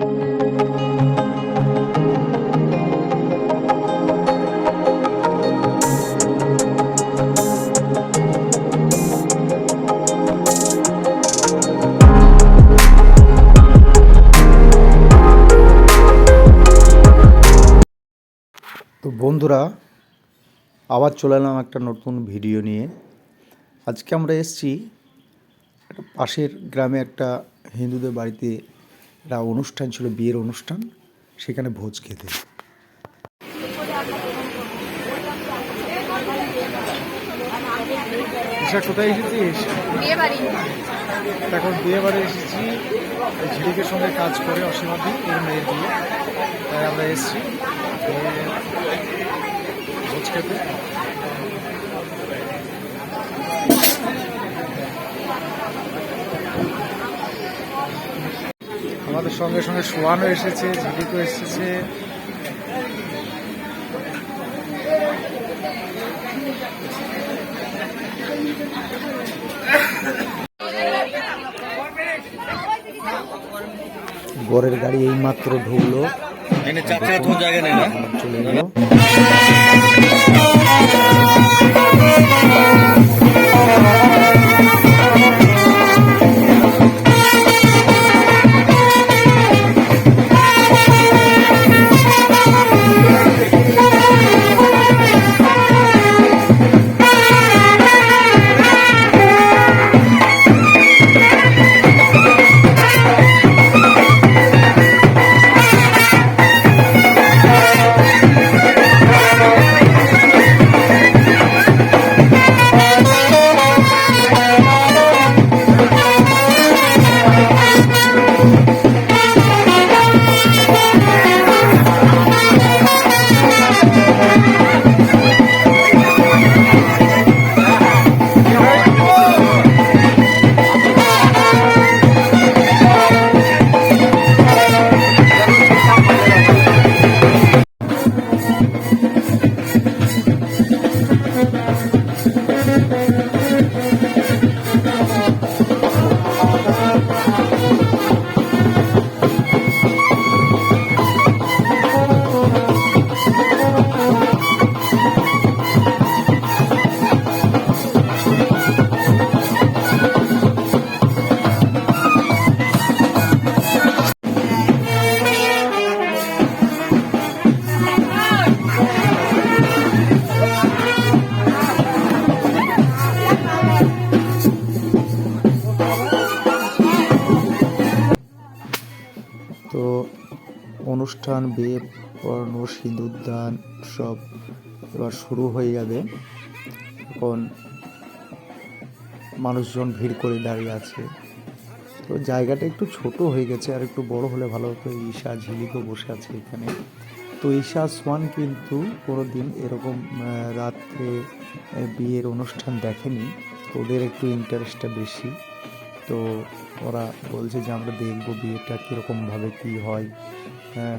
তো বন্ধুরা, আবার চলে এলাম একটা নতুন ভিডিও নিয়ে। আজকে আমরা এসেছি একটা পাশের গ্রামে একটা হিন্দুদের বাড়িতে একটা অনুষ্ঠান ছিল বিয়ের অনুষ্ঠান সেখানে ভোজ খেতে। কোথায় এসেছিস? বিয়ে এখন বিয়ে বাড়ি এসেছি ঝিলিকের সঙ্গে কাজ করে অসীমাদি এর মেয়ের বিয়ে। তাই আমরা এসেছি। ভোজ খেতে। আমাদের সঙ্গে সঙ্গে সোয়ানও এসেছে ঝিলিকও এসেছে। বরের গাড়ি এইমাত্র ঢুকলো। চার চাকা তোমার জায়গা নেই না? চলে গেল। তো অনুষ্ঠান বিয়ে পড়ানো সিঁদুরদান সব এবার শুরু হয়ে যাবে। এখন মানুষজন ভিড় করে দাঁড়িয়ে আছে। তো জায়গাটা একটু ছোট হয়ে গেছে, আর একটু বড় হলে ভালো হতো। ঈশা ঝিলিকও বসে আছে এখানে। তো ঈশা, সোয়ান কিন্তু কোনো দিন এরকম রাত্রে বিয়ের অনুষ্ঠান দেখেনি। ওদের একটু ইন্টারেস্টটা বেশি। তো ওরা বলছে যে, আমরা দেখব বিয়েটা কীরকমভাবে কী হয়। হ্যাঁ।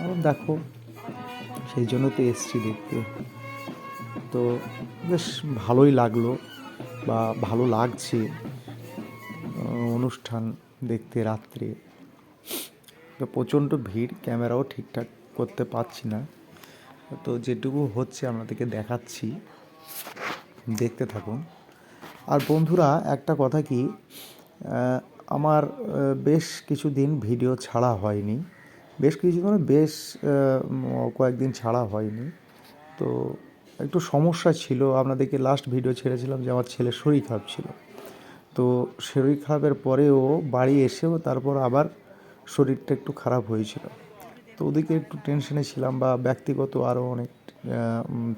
আমরা দেখো, সেই জন্য তো এসছি দেখতে। তো বেশ ভালোই লাগল বা ভালো লাগছে অনুষ্ঠান দেখতে রাত্রে। তো প্রচণ্ড ভিড়, ক্যামেরাও ঠিকঠাক করতে পারছি না। তো যেটুকু হচ্ছে আপনাদেরকে দেখাচ্ছি, দেখতে থাকুন। আর বন্ধুরা, একটা কথা কি আমার বেশ কিছুদিন ভিডিও ছাড়া হয়নি। বেশ কিছু মানে বেশ কয়েকদিন ছাড়া হয়নি। তো একটু সমস্যা ছিল। আপনাদেরকে লাস্ট ভিডিও ছেড়েছিলাম যে আমার ছেলের শরীর খারাপ ছিল। তো শরীর খারাপের পরেও বাড়ি এসেও তারপর আবার শরীরটা একটু খারাপ হয়েছিল। তো ওদিকে একটু টেনশনে ছিলাম বা ব্যক্তিগত আরও অনেক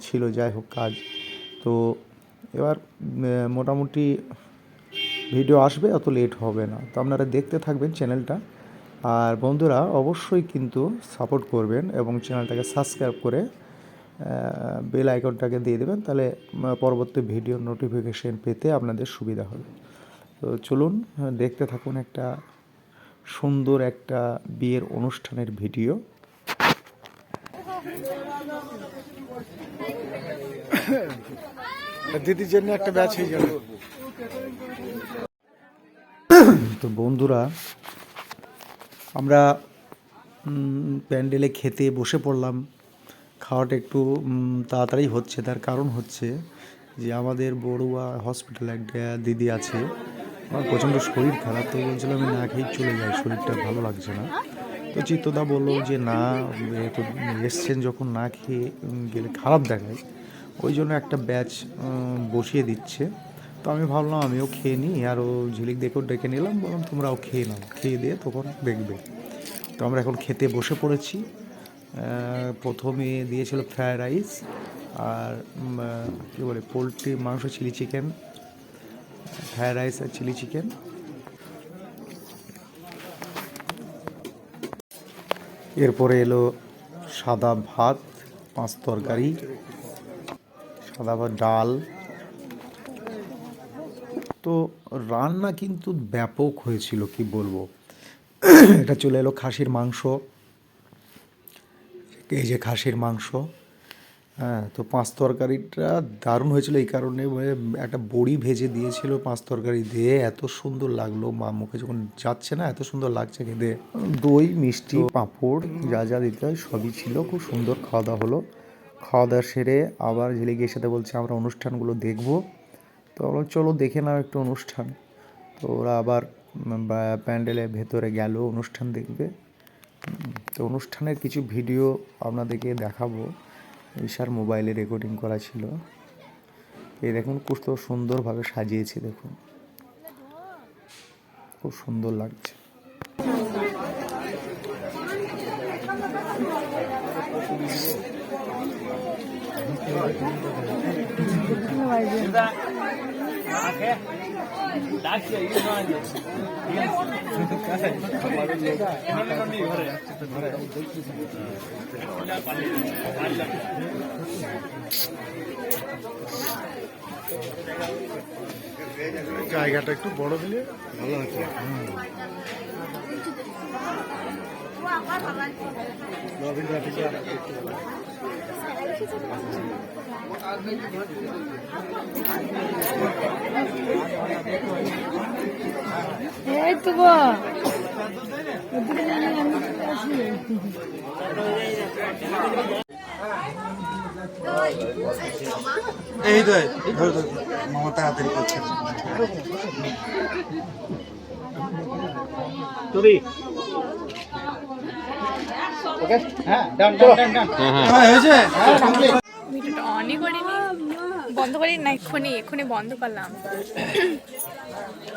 ছিল, যাই হোক কাজ। তো এবার মোটামুটি ভিডিও আসবে, অত লেট হবে না। তো আপনারা দেখতে থাকবেন চ্যানেলটা আর বন্ধুরা অবশ্যই কিন্তু সাপোর্ট করবেন এবং চ্যানেলটাকে সাবস্ক্রাইব করে বেল আইকনটাকে দিয়ে দেবেন তাহলে পরবর্তী ভিডিও নোটিফিকেশন পেতে আপনাদের সুবিধা হবে। তো চলুন দেখতে থাকুন একটা সুন্দর একটা বিয়ের অনুষ্ঠানের ভিডিও দিদির জন্য একটা ব্যাচ হয়ে যাবে। তো বন্ধুরা আমরা প্যান্ডেলে খেতে বসে পড়লাম। খাওয়াটা একটু তাড়াতাড়ি হচ্ছে, তার কারণ হচ্ছে যে আমাদের বড়ুয়া হসপিটালে একটা দিদি আছে। আমার প্রচণ্ড শরীর খারাপ, তো বলছিল আমি না খেয়ে চলে যাই, শরীরটা ভালো লাগছে না। তো চিত্তদা বলল যে না এসছেন যখন না খেয়ে গেলে খারাপ দেখায়। ওই জন্য একটা ব্যাচ বসিয়ে দিচ্ছে। তো আমি ভাবলাম আমিও খেয়ে নিই, আর ও ঝিলিক দেখেও ডেকে নিলাম, বললাম, তোমরাও খেয়ে নাও, খেয়ে দিয়ে তখন দেখবে। তো আমরা এখন খেতে বসে পড়েছি। প্রথমে দিয়েছিল ফ্রায়েড রাইস, আর কী বলে, পোলট্রি মাংস চিলি চিকেন, ফ্রায়েড রাইস আর চিলি চিকেন। এরপরে এলো সাদা ভাত, পাঁচ তরকারি, সাদা ভাত, ডাল তো রান্না কিন্তু ব্যাপক হয়েছিল কি বলব? এটা চলে এলো খাসির মাংস। এই যে খাসির মাংস হ্যাঁ তো পাঁচ তরকারিটা দারুণ হয়েছিল। এই কারণে একটা বড়ি ভেজে দিয়েছিল পাঁচ তরকারি দিয়ে। এত সুন্দর লাগল। মা মুখে যখন যাচ্ছে না এত সুন্দর লাগছে খেতে। দই মিষ্টি পাঁপড় যা যা দিতে হয় সবই ছিল। খুব সুন্দর খাওয়া দাওয়া হলো। খাওয়া দাওয়া সেরে আবার ঝিলিগির সাথে বলছে আমরা অনুষ্ঠানগুলো দেখব। তো আমরা চলো দেখে নাও একটু অনুষ্ঠান। তো ওরা আবার প্যান্ডেলের ভেতরে গেল, অনুষ্ঠান দেখবে। তো অনুষ্ঠানের কিছু ভিডিও আপনাদেরকে দেখাবো। ঈশার মোবাইলে রেকর্ডিং করা ছিল। এই দেখুন, কত সুন্দরভাবে সাজিয়েছি, দেখুন। খুব সুন্দর লাগছে। জায়গাটা একটু বড় দিলে ভালো হতো। এই তো গো। এই তো ধরো ধরো। মামা তাড়াতাড়ি করছে। হ্যাঁ হয়েছে? ভিডিওটা অনই করিনি বন্ধ করি না এক্ষুনি এক্ষুনি বন্ধ করলাম।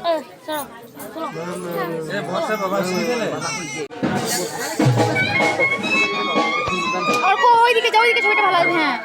ও চলো অল্প ওইদিকে যাও ওইদিকে ছবিটা ভালো লাগবে হ্যাঁ।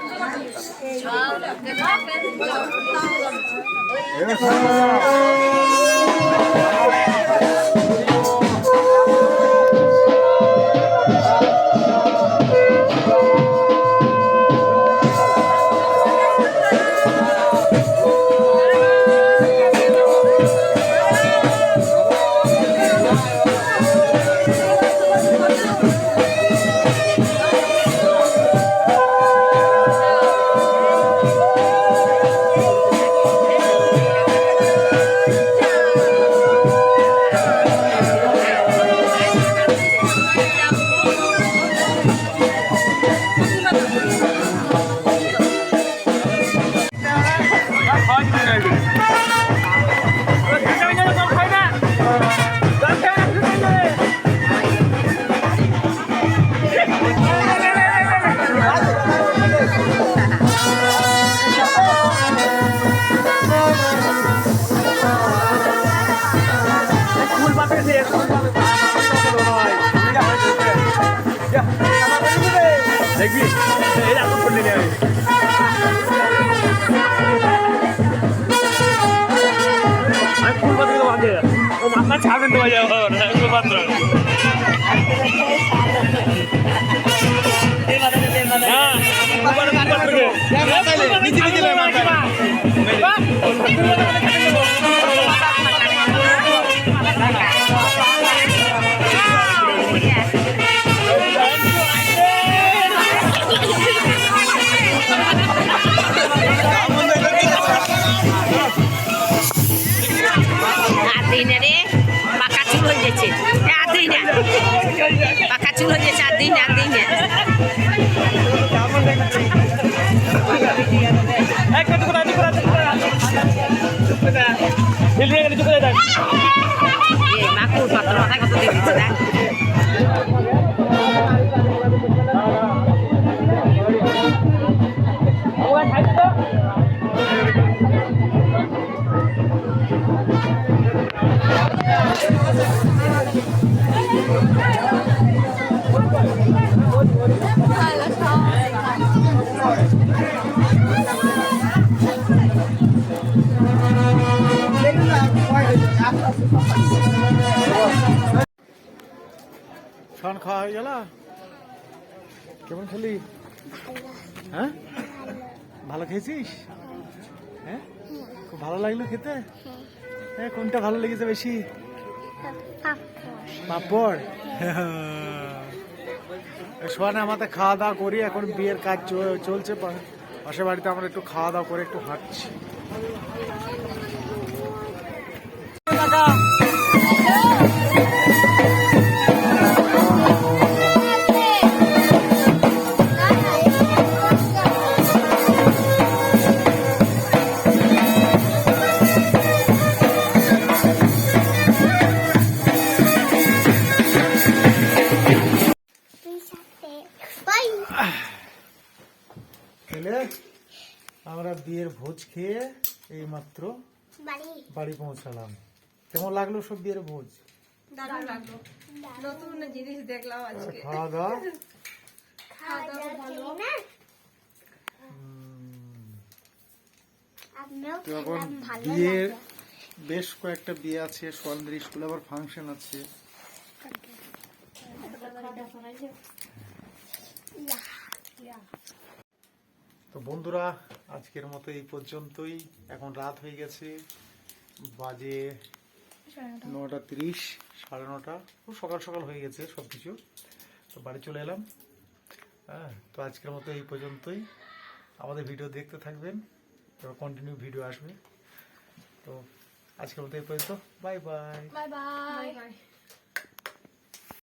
দিনে রে বাঁকা চুল হয়ে এ মাকুর পাত্র মাথায় কত দিয়ে দিচ্ছে দেখ শন খাওয়া হয়ে গেল? কেমন খেলি? হ্যাঁ? ভালো খেয়েছিস? হ্যাঁ? খুব ভালো লাগল খেতে? হ্যাঁ কোনটা ভালো লেগেছে বেশি? পাপড়। সোয়ানে আমাদের খাওয়া দাওয়া করি, এখন বিয়ের কাজ চলছে, পা- পাশের বাড়িতে আমরা একটু খাওয়া দাওয়া করে একটু হাঁটছি। এই মাত্র বাড়ি পৌঁছালাম। কেমন লাগল সব বিয়ের ভোজ? খাওয়া দাওয়া বিয়ে বেশ কয়েকটা বিয়ে আছে সোয়ালদের স্কুলে আবার ফাংশন আছে। তো বন্ধুরা আজকের মতো এই পর্যন্তই। এখন রাত হয়ে গেছে বাজে নটা। তিরিশ সাড়ে নটা। খুব সকাল সকাল হয়ে গেছে সব কিছু তো বাড়ি চলে এলাম। হ্যাঁ তো আজকের মতো এই পর্যন্তই। আমাদের ভিডিও দেখতে থাকবেন এবার কন্টিনিউ ভিডিও আসবে। তো আজকের মতো এই পর্যন্ত। Bye bye bye bye